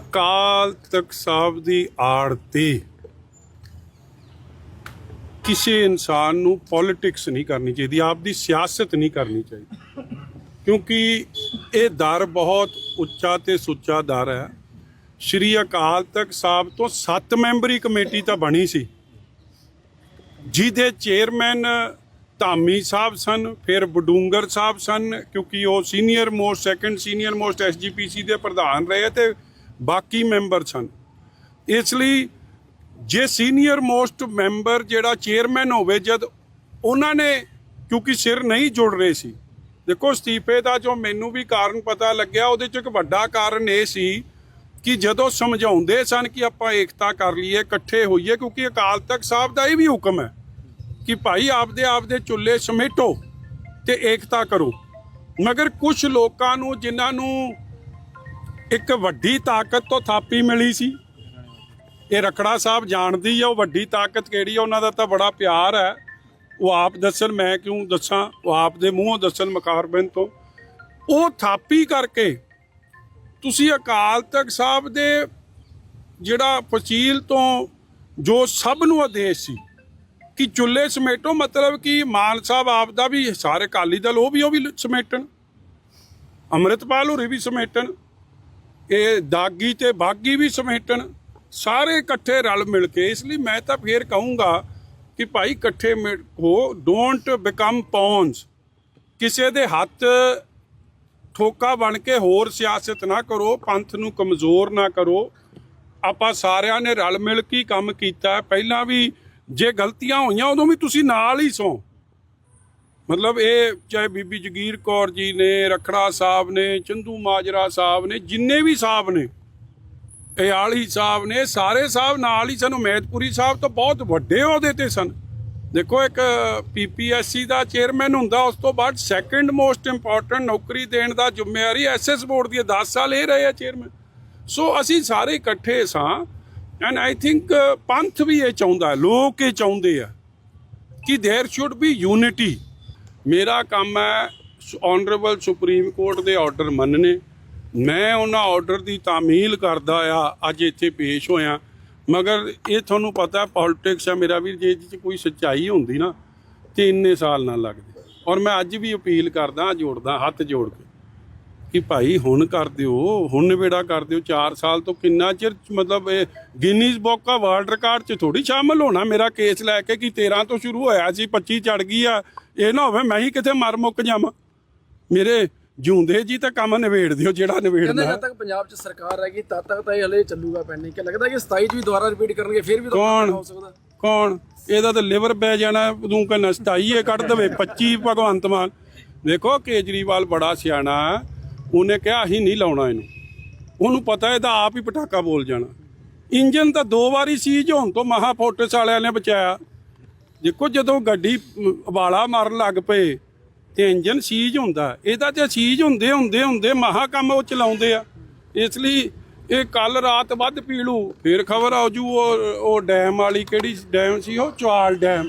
ਅਕਾਲ ਤਖਤ ਸਾਹਿਬ ਦੀ ਆੜਤੀ ਕਿਸੇ ਇਨਸਾਨ ਨੂੰ ਪੋਲਿਟਿਕਸ ਨਹੀਂ ਕਰਨੀ ਚਾਹੀਦੀ, ਆਪ ਦੀ ਸਿਆਸਤ ਨਹੀਂ ਕਰਨੀ ਚਾਹੀਦੀ। ਕਿਉਂਕਿ ਇਹ ਦਰ ਬਹੁਤ ਉੱਚਾ ਤੇ ਸੁੱਚਾ ਦਰ ਹੈ। ਸ਼੍ਰੀ ਅਕਾਲ ਤਖਤ ਸਾਹਿਬ ਤੋਂ 7 ਮੈਂਬਰੀ ਕਮੇਟੀ ਤਾਂ ਬਣੀ ਸੀ। ਜਿਹਦੇ ਚੇਅਰਮੈਨ ਧਾਮੀ ਸਾਹਿਬ ਸਨ, ਫਿਰ ਬਡੂੰਗਰ ਸਾਹਿਬ ਸਨ, ਕਿਉਂਕਿ ਉਹ senior most second senior most SGPC ਦੇ ਪ੍ਰਧਾਨ ਰਹੇ ਤੇ ਬਾਕੀ ਮੈਂਬਰ ਸਨ। ਇਸ ਲਈ ਜੇ ਸੀਨੀਅਰ ਮੋਸਟ ਮੈਂਬਰ ਜਿਹੜਾ ਚੇਅਰਮੈਨ ਹੋਵੇ, ਜਦ ਉਹਨਾਂ ਨੇ ਕਿਉਂਕਿ ਸਿਰ ਨਹੀਂ ਜੁੜ ਰਹੇ ਸੀ। ਦੇਖੋ, ਅਸਤੀਫੇ ਦਾ ਜੋ ਮੈਨੂੰ ਵੀ ਕਾਰਨ ਪਤਾ ਲੱਗਿਆ, ਉਹਦੇ ਚ ਇੱਕ ਵੱਡਾ ਕਾਰਨ ਇਹ ਸੀ ਕਿ ਜਦੋਂ ਸਮਝਾਉਂਦੇ ਸਨ ਕਿ ਆਪਾਂ ਏਕਤਾ ਕਰ ਲਈਏ, ਇਕੱਠੇ ਹੋਈਏ, ਕਿਉਂਕਿ ਅਕਾਲ ਤਖਤ ਸਾਹਿਬ ਦਾ ਇਹ ਵੀ ਹੁਕਮ ਹੈ ਕਿ ਭਾਈ ਆਪਦੇ ਆਪਦੇ ਚੁੱਲ੍ਹੇ ਸਮੇਟੋ ਤੇ ਏਕਤਾ ਕਰੋ। ਮਗਰ ਕੁਝ ਲੋਕਾਂ ਨੂੰ, ਜਿਨ੍ਹਾਂ ਨੂੰ ਇੱਕ ਵੱਡੀ ਤਾਕਤ ਤੋਂ ਥਾਪੀ ਮਿਲੀ ਸੀ। ਇਹ ਰਖੜਾ ਸਾਹਿਬ ਜਾਣਦੀ ਆ, ਉਹ ਵੱਡੀ ਤਾਕਤ ਕਿਹੜੀ ਆ, ਉਹਨਾਂ ਦਾ ਤਾਂ ਬੜਾ ਪਿਆਰ ਹੈ ਉਹ ਆਪ ਦੱਸਣ, ਮੈਂ ਕਿਉਂ ਦੱਸਾਂ? ਉਹ ਆਪ ਦੇ ਮੂੰਹੋਂ ਦੱਸਣ ਮਕਾਰਬਨ ਤੋਂ। ਉਹ ਥਾਪੀ ਕਰਕੇ ਤੁਸੀਂ ਅਕਾਲ ਤਖਤ ਸਾਹਿਬ ਦੇ ਜਿਹੜਾ ਫਸੀਲ ਤੋਂ ਜੋ ਸਭ ਨੂੰ ਆਦੇਸ਼ ਸੀ ਕਿ ਚੁੱਲ੍ਹੇ ਸਮੇਟੋ, ਮਤਲਬ ਕਿ ਮਾਨ ਸਾਹਿਬ ਆਪ ਦਾ ਵੀ, ਸਾਰੇ ਅਕਾਲੀ ਦਲ ਉਹ ਵੀ ਉਹ ਵੀ ਸਮੇਟਣ। ਅੰਮ੍ਰਿਤਪਾਲ ਹੋਰੀ ਵੀ ਸਮੇਟਣ। ਇਹ ਦਾਗੀ ਤੇ ਬਾਗੀ ਵੀ ਸਮੇਟਣ, ਸਾਰੇ ਇਕੱਠੇ ਰਲ ਮਿਲ ਕੇ, ਇਸ ਲਈ ਮੈਂ ਤਾਂ ਫੇਰ ਕਹੂੰਗਾ ਕਿ ਭਾਈ ਇਕੱਠੇ ਮਿਲ- ਹੋ ਡੋਂਟ ਬਿਕਮ ਪੌਨਸ ਕਿਸੇ ਦੇ ਹੱਥ ਠੋਕਾ ਬਣ ਕੇ ਹੋਰ ਸਿਆਸਤ ਨਾ ਕਰੋ, ਪੰਥ ਨੂੰ ਕਮਜ਼ੋਰ ਨਾ ਕਰੋ। ਆਪਾਂ ਸਾਰਿਆਂ ਨੇ ਰਲ ਮਿਲ ਕੇ ਕੰਮ ਕੀਤਾ। ਪਹਿਲਾਂ ਵੀ ਜੇ ਗਲਤੀਆਂ ਹੋਈਆਂ, ਉਦੋਂ ਵੀ ਤੁਸੀਂ ਨਾਲ ਹੀ ਸੋ। ਮਤਲਬ ਇਹ ਚਾਹੇ ਬੀਬੀ ਜਗੀਰ ਕੌਰ ਜੀ ਨੇ ਰਖੜਾ ਸਾਹਿਬ ਨੇ ਚੰਦੂ ਮਾਜਰਾ ਸਾਹਿਬ ਨੇ ਜਿੰਨੇ ਵੀ ਸਾਹਿਬ ਨੇ ਇਹ ਆਲੀ ਸਾਹਿਬ ਨੇ ਸਾਰੇ ਸਾਹਿਬ ਨਾਲ ਹੀ ਸਾਨੂੰ ਮੈਦਪੁਰੀ ਸਾਹਿਬ ਤੋਂ ਬਹੁਤ ਵੱਡੇ ਅਹੁਦੇ ਤੇ ਸਨ ਦੇਖੋ ਇੱਕ ਪੀਪੀਐਸਸੀ ਦਾ ਚੇਅਰਮੈਨ ਹੁੰਦਾ ਉਸ ਤੋਂ ਬਾਅਦ ਸੈਕੰਡ ਮੋਸਟ ਇੰਪੋਰਟੈਂਟ ਨੌਕਰੀ ਦੇਣ ਦਾ ਜ਼ਿੰਮੇਵਾਰੀ ਐਸਐਸ ਬੋਰਡ ਦੀ ਹੈ। 10 ਸਾਲ ਇਹ ਰਹੇ ਆ ਚੇਅਰਮੈਨ ਸੋ ਅਸੀਂ ਸਾਰੇ ਇਕੱਠੇ ਸਾਂ ਐਂਡ ਆਈ ਥਿੰਕ ਪੰਥ ਵੀ ਇਹ ਚਾਹੁੰਦਾ ਹੈ, ਲੋਕ ਇਹ ਚਾਹੁੰਦੇ ਆ ਕਿ देयर ਸ਼ੁੱਡ ਬੀ ਯੂਨਿਟੀ ਮੇਰਾ ਕੰਮ ਹੈ ਆਨਰੇਬਲ ਸੁਪਰੀਮ ਕੋਰਟ ਦੇ ਆਰਡਰ ਮੰਨਣੇ ਮੈਂ ਉਹਨਾਂ ਆਰਡਰ ਦੀ ਤਾਮੀਲ ਕਰਦਾ ਆ, ਅੱਜ ਇੱਥੇ ਪੇਸ਼ ਹੋਇਆ। ਮਗਰ ਇਹ ਤੁਹਾਨੂੰ ਪਤਾ ਪੋਲਿਟਿਕਸ ਆ, ਮੇਰਾ ਵੀ ਜੇ ਇਹਦੇ 'ਚ ਕੋਈ ਸੱਚਾਈ ਹੁੰਦੀ ਨਾ, ਤੇ ਇੰਨੇ ਸਾਲ ਨਾ ਲੱਗਦੇ। ਔਰ ਮੈਂ ਅੱਜ ਵੀ ਅਪੀਲ ਕਰਦਾ, ਜੋੜਦਾ, ਹੱਥ ਜੋੜ ਕੇ। ਕਿ ਭਾਈ ਹੁਣ ਕਰ ਦਿਓ ਹੁਣ ਨਿਬੇੜਾ ਕਰ ਦਿਓ 4 ਸਾਲ ਤੋਂ ਕਿੰਨਾ ਚਿਰ ਮਤਲਬ ਇਹ Guinness book of world record 'ਚ ਥੋੜੀ ਸ਼ਾਮਲ ਹੋਣਾ ਮੇਰਾ ਕੇਸ ਲੈ ਕੇ ਕਿ 13 ਤੋਂ ਸ਼ੁਰੂ ਹੋਇਆ ਸੀ 25 ਚੜ ਗਈ ਆ ਇਹ ਨਾ ਹੋਵੇ ਮੈਂ ਹੀ ਕਿਤੇ ਮਰ ਮੁੱਕ ਜਾਵਾਂ। ਮੇਰੇ ਜਿਉਂਦੇ ਜੀ ਤਾਂ ਕੰਮ ਨਿਬੇੜ ਦਿਓ ਜਿਹੜਾ ਨਿਬੇੜਨਾ। ਹੈ। ਜਦ ਤੱਕ ਪੰਜਾਬ 'ਚ ਸਰਕਾਰ ਰਹੇਗੀ ਤਦ ਤੱਕ ਤਾਂ ਇਹ ਹਲੇ ਚੱਲੂਗਾ ਪੈਂਡਿੰਗ ਕਿ ਲੱਗਦਾ ਕਿ 27 'ਚ ਵੀ ਦੁਬਾਰਾ ਰਿਪੀਟ ਕਰਨਗੇ ਫਿਰ ਵੀ ਤਾਂ ਕੌਣ? ਹੋ ਸਕਦਾ? ਕੌਣ? ਇਹਦਾ ਤਾਂ ਲਿਵਰ ਪੈ ਜਾਣਾ ਤੂੰ ਕਹਿੰਦਾ 27 ਇਹ ਕੱਢ ਦੇਵੇ 25 ਭਗਵੰਤ ਮਾਨ। ਦੇਖੋ ਕੇਜਰੀਵਾਲ ਬੜਾ ਸਿਆਣਾ। ਉਹਨੇ ਕਿਹਾ ਅਸੀਂ ਨਹੀਂ ਲਾਉਣਾ ਇਹਨੂੰ। ਉਹਨੂੰ ਪਤਾ ਇਹਦਾ ਆਪ ਹੀ ਪਟਾਕਾ ਬੋਲ ਜਾਣਾ। ਇੰਜਨ ਤਾਂ ਦੋ ਵਾਰੀ ਸੀਜ ਹੋਣ ਤੋਂ ਮਹਾ ਫੋਟਸ ਵਾਲਿਆਂ ਨੇ ਬਚਾਇਆ। ਦੇਖੋ ਜਦੋਂ ਗੱਡੀ ਮ, ਉਬਾਲਾ ਮਾਰਨ ਲੱਗ ਪਏ ਤੇ ਇੰਜਨ ਸੀਜ ਹੁੰਦਾ। ਇਹਦਾ ਤੇ ਸੀਜ ਹੁੰਦੇ ਹੁੰਦੇ ਹੁੰਦੇ ਮਹਾ ਕੰਮ ਉਹ ਚਲਾਉਂਦੇ ਆ। ਇਸ ਲਈ ਇਹ ਕੱਲ ਰਾਤ ਵੱਧ ਪੀਲੂ ਫਿਰ ਖਬਰ ਆਉ ਜੂ ਉਹ ਉਹ ਡੈਮ ਵਾਲੀ ਕਿਹੜੀ ਡੈਮ ਸੀ ਉਹ ਚਵਾਲ ਡੈਮ।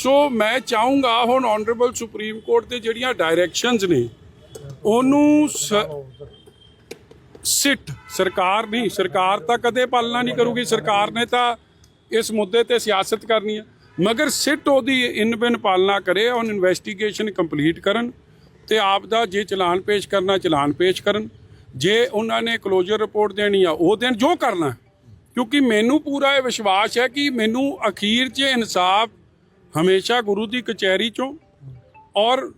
ਸੋ ਮੈਂ ਚਾਹੂੰਗਾ ਹੁਣ ਆਨਰੇਬਲ ਸੁਪਰੀਮ ਕੋਰਟ ਦੇ ਜਿਹੜੀਆਂ ਡਾਇਰੈਕਸ਼ਨਸ ਨੇ, ਉਹਨੂੰ ਸਿੱਟ। ਸਰਕਾਰ ਨਹੀਂ, ਸਰਕਾਰ ਤਾਂ ਕਦੇ ਪਾਲਣਾ ਨਹੀਂ ਕਰੂਗੀ। ਸਰਕਾਰ ਨੇ ਤਾਂ ਇਸ ਮੁੱਦੇ ਤੇ ਸਿਆਸਤ ਕਰਨੀ ਹੈ ਮਗਰ ਸਿੱਟ ਉਹਦੀ ਇਨ ਬਿਨ ਪਾਲਣਾ ਕਰੇ ਔਨ ਇਨਵੈਸਟੀਗੇਸ਼ਨ ਕੰਪਲੀਟ ਕਰਨ ਤੇ ਆਪ ਦਾ ਜੇ ਚਲਾਨ ਪੇਸ਼ ਕਰਨਾ, ਚਲਾਨ ਪੇਸ਼ ਕਰਨ। ਜੇ ਉਹਨਾਂ ਨੇ ਕਲੋਜ਼ਰ ਰਿਪੋਰਟ ਦੇਣੀ ਆ, ਉਹ ਦੇਣ ਜੋ ਕਰਨਾ। ਕਿਉਂਕਿ ਮੈਨੂੰ ਪੂਰਾ ਇਹ ਵਿਸ਼ਵਾਸ ਹੈ ਕਿ ਮੈਨੂੰ ਅਖੀਰ 'ਚ ਇਨਸਾਫ ਹਮੇਸ਼ਾ ਗੁਰੂ ਦੀ ਕਚਹਿਰੀ 'ਚੋਂ ਔਰ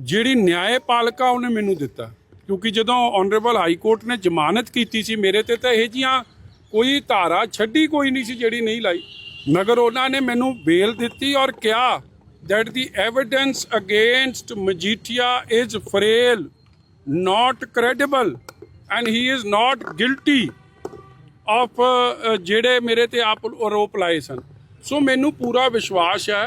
ਜਿਹੜੀ ਨਿਆਂਪਾਲਿਕਾ ਉਹਨੇ ਮੈਨੂੰ ਦਿੱਤਾ। ਕਿਉਂਕਿ ਜਦੋਂ ਆਨਰੇਬਲ ਹਾਈ ਕੋਰਟ ਨੇ ਜ਼ਮਾਨਤ ਕੀਤੀ ਸੀ ਮੇਰੇ ਤੇ ਤਾਂ ਇਹ ਜੀਆਂ ਕੋਈ ਧਾਰਾ ਛੱਡੀ ਕੋਈ ਨਹੀਂ ਸੀ ਜਿਹੜੀ ਨਹੀਂ ਲਾਈ। ਮਗਰ ਉਹਨਾਂ ਨੇ ਮੈਨੂੰ ਬੇਲ ਦਿੱਤੀ ਔਰ ਕਿਹਾ that the evidence against Majithia is frail, not credible, and he is not guilty of ਜਿਹੜੇ ਮੇਰੇ ਤੇ ਆਪ ਆਰੋਪ ਲਾਏ ਸਨ। ਸੋ ਮੈਨੂੰ ਪੂਰਾ ਵਿਸ਼ਵਾਸ ਹੈ